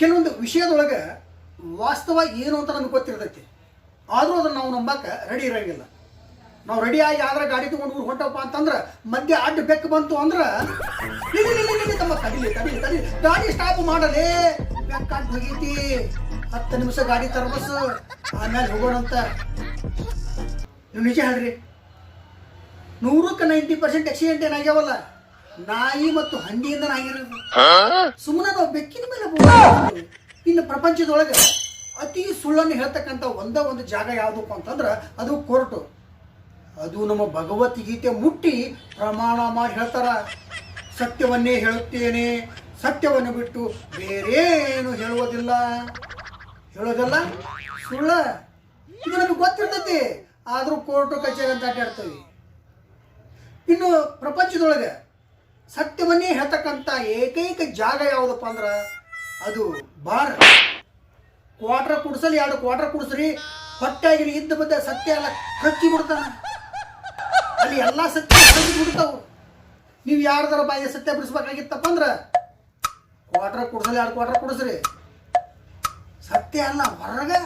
ಕೆಲವೊಂದು ವಿಷಯದೊಳಗೆ ವಾಸ್ತವ ಏನು ಅಂತ ನಮ್ಗೆ ಗೊತ್ತಿರ್ತೈತಿ. ಆದರೂ ಅದನ್ನು ನಾವು ನಂಬಕ್ಕೆ ರೆಡಿ ಇರಂಗಿಲ್ಲ. ನಾವು ರೆಡಿ ಆಗಿ ಆದ್ರೆ ಗಾಡಿ ತಗೊಂಡು ಊರು ಹೊಂಟಪ್ಪ ಅಂತಂದ್ರೆ ಮಧ್ಯೆ ಅಡ್ಡ ಬೆಕ್ಕು ಬಂತು ಅಂದ್ರೆ ತಮ್ಮ ತಡಿಲಿ ತಡಿಲಿ ತಡಿಲಿ. ಗಾಡಿ ಸ್ಟಾಪ್ ಮಾಡಲೇ ಬೆಕ್ಕ ಅಡ್ಡ ಹೋಗೈತಿ. ಹತ್ತು ನಿಮಿಷ ಗಾಡಿ ತರ್ಬಸ್ ಆಮೇಲೆ ಹೋಗೋಣಂತ ನೀವು ನಿಜ ಹೇಳ್ರಿ. ನೂರಕ್ಕೆ ನೈಂಟಿ ಪರ್ಸೆಂಟ್ ಆಕ್ಸಿಡೆಂಟ್ ಏನಾಗ್ಯಾವಲ್ಲ ನಾಯಿ ಮತ್ತು ಹಂದಿಯಿಂದ ಆಗಿರೋದು ಸುಮ್ಮನೆ ನಾವು ಬೆಕ್ಕಿನ ಮೇಲೆ. ಇನ್ನು ಪ್ರಪಂಚದೊಳಗೆ ಅತಿ ಸುಳ್ಳನ್ನು ಹೇಳ್ತಕ್ಕಂಥ ಒಂದೇ ಒಂದು ಜಾಗ ಯಾವುದಪ್ಪ ಅಂತಂದ್ರೆ ಅದು ಕೋರ್ಟು. ಅದು ನಮ್ಮ ಭಗವದ್ಗೀತೆ ಮುಟ್ಟಿ ಪ್ರಮಾಣ ಮಾಡಿ ಹೇಳ್ತಾರ. ಸತ್ಯವನ್ನೇ ಹೇಳುತ್ತೇನೆ. ಸತ್ಯವನ್ನು ಬಿಟ್ಟು ಬೇರೇನು ಹೇಳುವುದಿಲ್ಲ. ಹೇಳೋದಿಲ್ಲ ಸುಳ್ಳ. ಇದು ನಮಗೆ ಗೊತ್ತಿರ್ತೈತಿ. ಆದರೂ ಕೋರ್ಟು ಕಚೇರಿ ಅಂತ ಅಡ್ಡಾಡ್ತೀವಿ. ಇನ್ನು ಪ್ರಪಂಚದೊಳಗೆ ಸತ್ಯವನ್ನೇ ಹೇಳ್ತಕ್ಕಂಥ ಏಕೈಕ ಜಾಗ ಯಾವುದಪ್ಪ ಅಂದ್ರೆ ಅದು ಬಾರ್ ಕ್ವಾಟ್ರ ಕುಡ್ಸಲಿ, ಎರಡು ಕ್ವಾಟ್ರ ಕುಡಿಸ್ರಿ ಹೊಟ್ಟೆಯಾಗಿ ಇದ್ದ ಬದ್ದ ಸತ್ಯ ಎಲ್ಲ ಕಚ್ಚಿ ಬಿಡ್ತಾನ. ಅಲ್ಲಿ ಎಲ್ಲ ಸತ್ಯ ಕಕ್ಕಿ ಬಿಡ್ತಾವು. ನೀವು ಯಾರ್ದಾರ ಬಾಯಿಗೆ ಸತ್ಯ ಬಿಡಿಸ್ಬೇಕಾಗಿತ್ತಪ್ಪ ಅಂದ್ರೆ ಕ್ವಾಟ್ರ ಕುಡ್ಸಲಿ, ಎರಡು ಕ್ವಾಟ್ರ ಕುಡಿಸ್ರಿ. ಸತ್ಯ ಅಲ್ಲ ಹೊರಗೆ